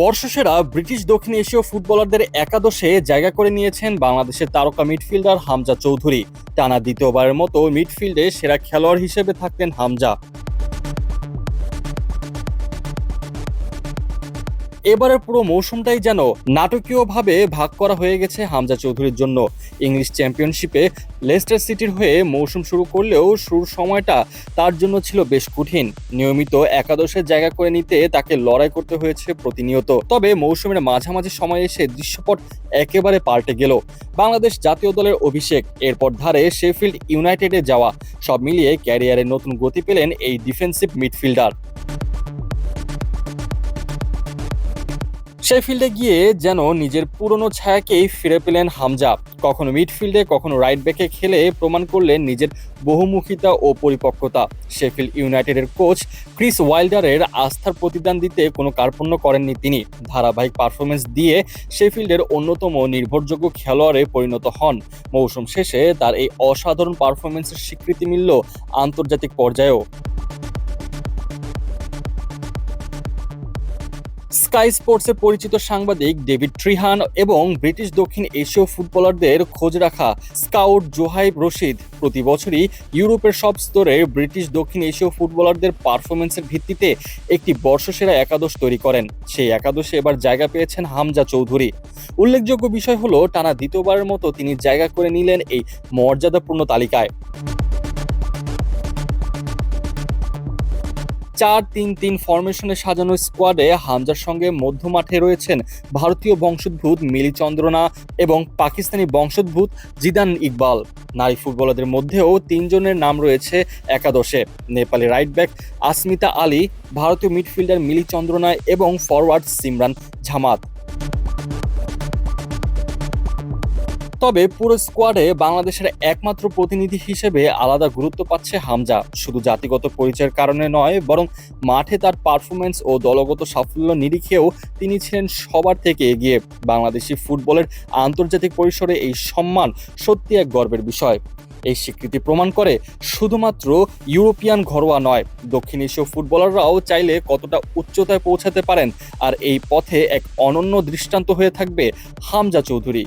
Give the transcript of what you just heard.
বর্ষসেরা ব্রিটিশ দক্ষিণ এশীয় ফুটবলারদের একাদশে জায়গা করে নিয়েছেন বাংলাদেশের তারকা মিডফিল্ডার হামজা চৌধুরী। টানা দ্বিতীয়বারের মতো মিডফিল্ডে সেরা খেলোয়াড় হিসেবে থাকতেন হামজা। এবারের পুরো মৌসুমটাই যেন নাটকীয়ভাবে ভাগ করা হয়ে গেছে হামজা চৌধুরীর জন্য। ইংলিশ চ্যাম্পিয়নশিপে লেস্টার সিটির হয়ে মৌসুম শুরু করলেও শুরুর সময়টা তার জন্য ছিল বেশ কঠিন। নিয়মিত একাদশে জায়গা করে নিতে তাকে লড়াই করতে হয়েছে প্রতিনিয়ত। তবে মৌসুমের মাঝামাঝি সময়ে এসে দৃশ্যপট একেবারে পাল্টে গেল। বাংলাদেশ জাতীয় দলের অভিষেক, এরপর ধারে শেফিল্ড ইউনাইটেডে যাওয়া, সব মিলিয়ে ক্যারিয়ারে নতুন গতি পেলেন এই ডিফেন্সিভ মিডফিল্ডার। শেফিল্ডে গিয়ে যেন নিজের পুরনো ছায়াকেই ফিরে পেলেন হামজা। কখনো মিডফিল্ডে, কখনো রাইট ব্যাকে খেলে প্রমাণ করলেন নিজের বহুমুখিতা ও পরিপক্কতা। শেফিল্ড ইউনাইটেডের কোচ ক্রিস ওয়াইল্ডারের আস্থার প্রতিদান দিতে কোনো কার্পণ্য করেননি তিনি। ধারাবাহিক পারফরমেন্স দিয়ে শেফিল্ডের অন্যতম নির্ভরযোগ্য খেলোয়াড়ে পরিণত হন। মৌসুম শেষে তার এই অসাধারণ পারফরমেন্সের স্বীকৃতি মিলল আন্তর্জাতিক পর্যায়েও। স্কাই স্পোর্টসের পরিচিত সাংবাদিক ডেভিড ট্রিহান এবং ব্রিটিশ দক্ষিণ এশীয় ফুটবলারদের খোঁজ রাখা স্কাউট জোহাইব রশিদ প্রতি বছরই ইউরোপের সব স্তরে ব্রিটিশ দক্ষিণ এশীয় ফুটবলারদের পারফরমেন্সের ভিত্তিতে একটি বর্ষসেরা একাদশ তৈরি করেন। সেই একাদশে এবার জায়গা পেয়েছেন হামজা চৌধুরী। উল্লেখযোগ্য বিষয় হলো, টানা দ্বিতীয়বারের মতো তিনি জায়গা করে নিলেন এই মর্যাদাপূর্ণ তালিকায়। চার তিন তিন ফরমেশনে সাজানো স্কোয়াডে হামজার সঙ্গে মধ্য মাঠে রয়েছেন ভারতীয় বংশোদ্ভূত মিলি চন্দ্রনা এবং পাকিস্তানি বংশোদ্ভূত জিদান ইকবাল। নারী ফুটবলারদের মধ্যেও তিনজনের নাম রয়েছে একাদশে। নেপালি রাইট ব্যাক আসমিতা আলী, ভারতীয় মিডফিল্ডার মিলি চন্দ্রনা এবং ফরওয়ার্ড সিমরান ঝামাত তবে পুরো স্কোয়াডে বাংলাদেশের একমাত্র প্রতিনিধি হিসেবে আলাদা গুরুত্ব পাচ্ছে হামজা। শুধু জাতিগত পরিচয়ের কারণে নয়, বরং মাঠে তার পারফরমেন্স ও দলগত সাফল্য নিরিখেও তিনি ছিলেন সবার থেকে এগিয়ে। বাংলাদেশি ফুটবলের আন্তর্জাতিক পরিসরে এই সম্মান সত্যি এক গর্বের বিষয়। এই স্বীকৃতি প্রমাণ করে শুধুমাত্র ইউরোপিয়ান ঘরোয়া নয়, দক্ষিণ এশীয় ফুটবলাররাও চাইলে কতটা উচ্চতায় পৌঁছাতে পারেন আর এই পথে এক অনন্য দৃষ্টান্ত হয়ে থাকবে হামজা চৌধুরী।